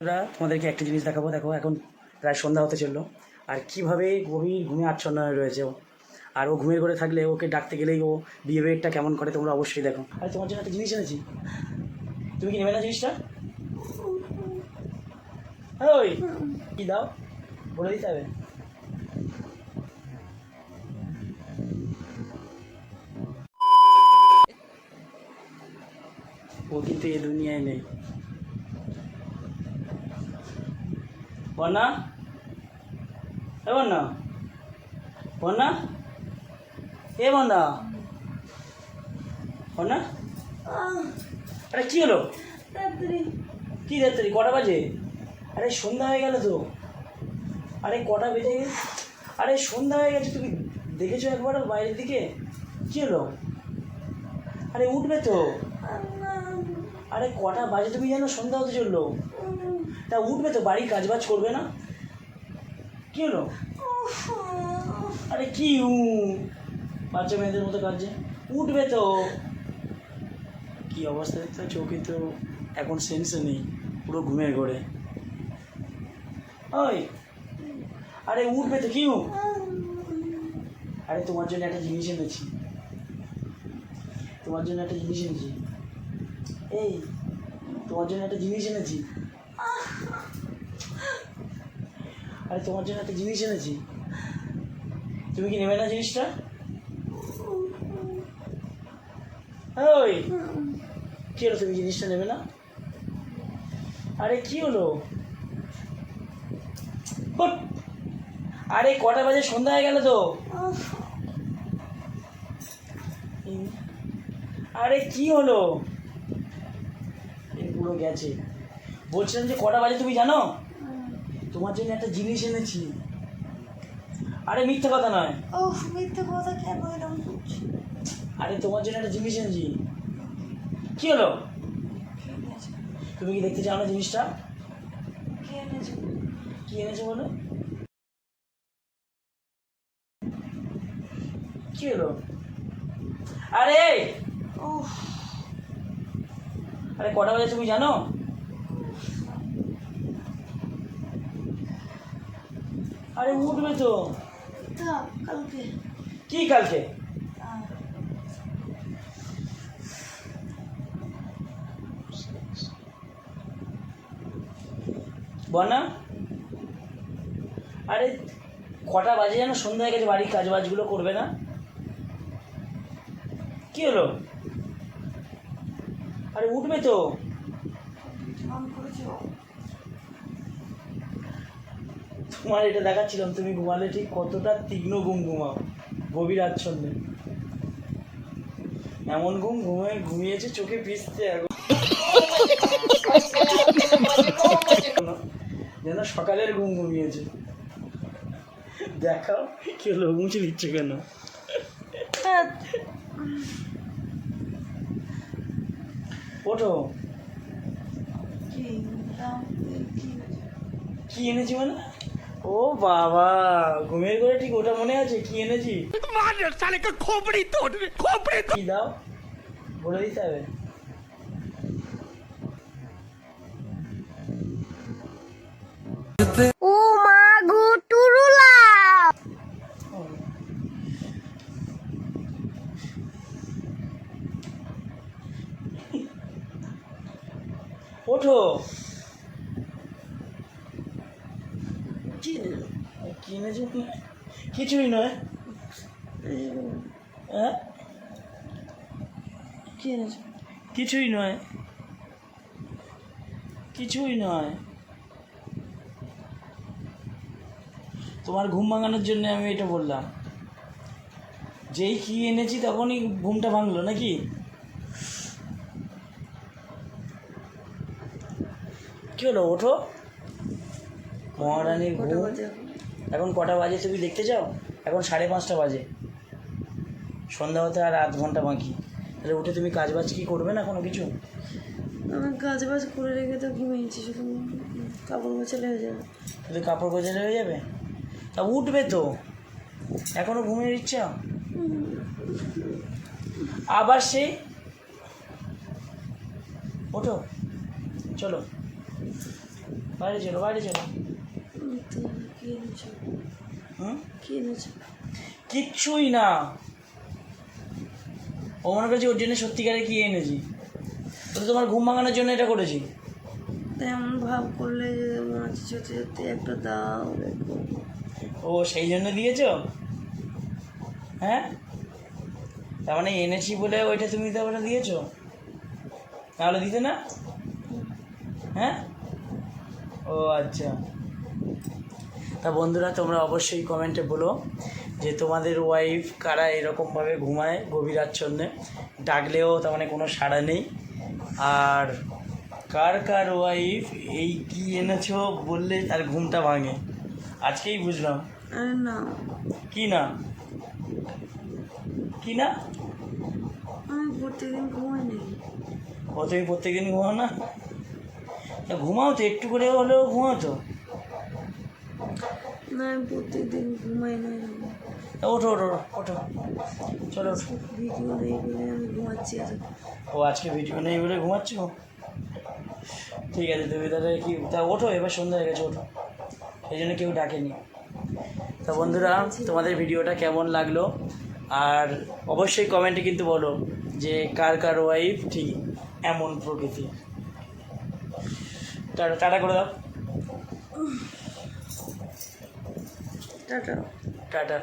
আমরা তোমাদেরকে একটা জিনিস দেখাবো। দেখো, এখন প্রায় সন্ধ্যা হতে চলল। আর কীভাবে গভীর ঘুমে আচ্ছন্ন হয়ে রয়েছে ও। আর ও ঘুমের ঘরে থাকলে ওকে ডাকতে গেলেই ও বিহেভিয়ারটা কেমন করে তোমরা অবশ্যই দেখো। আর, তোমার জন্য একটা জিনিস এনেছি। তুমি কি নেবে না জিনিসটা? ওই, কি দাও? বলে দিতে হবে। ও কিন্তু এই দুনিয়ায় নেই। বন্যা? এ বন্যা? বন্যা? এ বন্যা? বন্যা? আরে কি হলো? কি রাত্রি? কটা বাজে? আরে সন্ধ্যা হয়ে গেল তো। আরে কটা বেজে গেছে আরে সন্ধ্যা হয়ে গেছে তুমি দেখেছ একবার বাইরের দিকে? কি হলো? আরে উঠবে তো। আরে কটা বাজে তুমি জানো? সন্ধ্যা হতে চলল। তা উঠবে তো বাড়ির কাজবাজ করবে না? কি হলো? আরে কি উ? বাচ্চা মেয়েদের মতো কাজে উঠবে তো। কি অবস্থা দেখতে চোখে তো এখন সেন্সে নেই, পুরো ঘুমের ঘরে। ওই, আরে উঠবে তো, কি উ? আরে তোমার জন্য একটা জিনিস এনেছি। তোমার জন্য একটা জিনিস এনেছি। এই, তোমার জন্য একটা জিনিস এনেছি। আরে, তোমার জন্য একটা জিনিস এনেছি। তুমি কি নেবে না জিনিসটা? ওই, কি হলো, তুমি জিনিসটা নেবে না? আরে, কি হলো! আরে, কটা বাজে, সন্ধ্যা হয়ে গেল তো। আরে, কি হলো? পুরো গেছে। বলছিলাম যে, কটা বাজে তুমি জানো? তোমার জন্য একটা জিনিস এনেছি। আরে মিথ্যে কথা নয়। ও মিথ্যে কথা কেন এরকম করছি? আরে তোমার জন্য একটা জিনিস এনেছি। কি হলো? তুমি কি দেখতে চাও না জিনিসটা? কে এনেছে? কি এনেছো বলো? কি হলো? আরে আরে কটা বাজে তুমি জানো? আরে উঠবে তো কালকে। কি কালকে? বনা আরে কটা বাজে যেন? সন্ধ্যা হয়ে গেছে বাড়ির কাজ বাজগুলো করবে না? কি হলো? আরে উঠবে তো। তোমার এটা দেখাচ্ছিলাম তুমি ঘুমালে ঠিক কতটা তীক্ষ্ণ ঘুম ঘুমাও গভীর আচ্ছন্নে। এমন ঘুম ঘুমে ঘুমিয়েছে চোখে পিসছে এখন। যেন সকালের ঘুম ঘুমিয়েছে। দেখাও কি হলো মুছে দিচ্ছে কেন? ওঠো? কি এনেছি মানে? ও বাবা ঘুমের করে ঠিক ওটা মনে আছে? কি এনেছি? কি দাও? বলে দিতে হবে। ও মা গো টুরুলা। ওঠো। কি? কিছুই নয়। হ্যাঁ? কিছুই নয়। কিছুই নয়। তোমার ঘুম ভাঙানোর জন্য আমি এটা বললাম। যেই কি এনেছি তখনই ঘুমটা ভাঙলো নাকি? কি হলো, ওঠো। মহারানীর কটা ঘুম। এখন? কটা বাজে তুমি দেখতে চাও? এখন সাড়ে পাঁচটা বাজে। সন্ধ্যা হতে আর আধ ঘণ্টা বাকি। তাহলে উঠে তুমি কাজ বাজ কি করবে না কোনো কিছু? আমি কাজ বাজ করে রেখে তো ঘুমিয়েছি শুধু কাপড় গোছালে হয়ে যাবে। শুধু কাপড় গোছালে হয়ে যাবে? তা উঠবে তো। এখনও ঘুমিয়ে ইচ্ছা আবার সেই? ওঠো। চলো। বাইরে চলো বাইরে চলো। কিচ্ছুই না। ও মনে করছে ওর জন্য সত্যিকারে কি এনেছি? তো তোমার ঘুম ভাঙানোর জন্য এটা করেছি। তাই এমন ভাব করলে মনে হচ্ছে সত্যি সত্যি একটা দাও। ও সেই জন্য দিয়েছ? হ্যাঁ? তার মানে এনেছি বলে ওইটা তুমি তো ওটা দিয়েছ? তাহলে দিতে না? হ্যাঁ? ও আচ্ছা। তা বন্ধুরা তোমরা অবশ্যই কমেন্টে বলো যে তোমাদের ওয়াইফ কারা এরকমভাবে ঘুমায় গভীর আচ্ছন্নে ডাকলেও তার মানে কোনো সাড়া নেই। আর কার কার ওয়াইফ এই কি এনেছো বললে তার ঘুমটা ভাঙে? আজকেই বুঝলাম। না। কি না? কি না? আমি প্রত্যেকদিন ঘুমাই ও তুমি প্রত্যেকদিন ঘুমাও না? তা ঘুমাও তো একটু করে হলেও ঘুমাও তো। না আমি প্রত্যেকদিন ঘুমাই না ওঠো ওঠো ওঠো চলো ওঠো। ভিডিও নেই বলে আমি ঘুমাচ্ছি আর ও আজকে ভিডিও নেই বলে ঘুমাচ্ছ? ঠিক আছে তুমি তাহলে কি তা ওঠো এবার সন্ধ্যা হয়ে গেছে ওঠো। সেই জন্য কেউ ডাকেনি। তা বন্ধুরা তোমাদের ভিডিওটা কেমন লাগল? আর অবশ্যই কমেন্টে কিন্তু বলো যে কার কার ওয়াইফ ঠিক এমন প্রকৃতি টাটা করে দাও। টাটা। টাটা।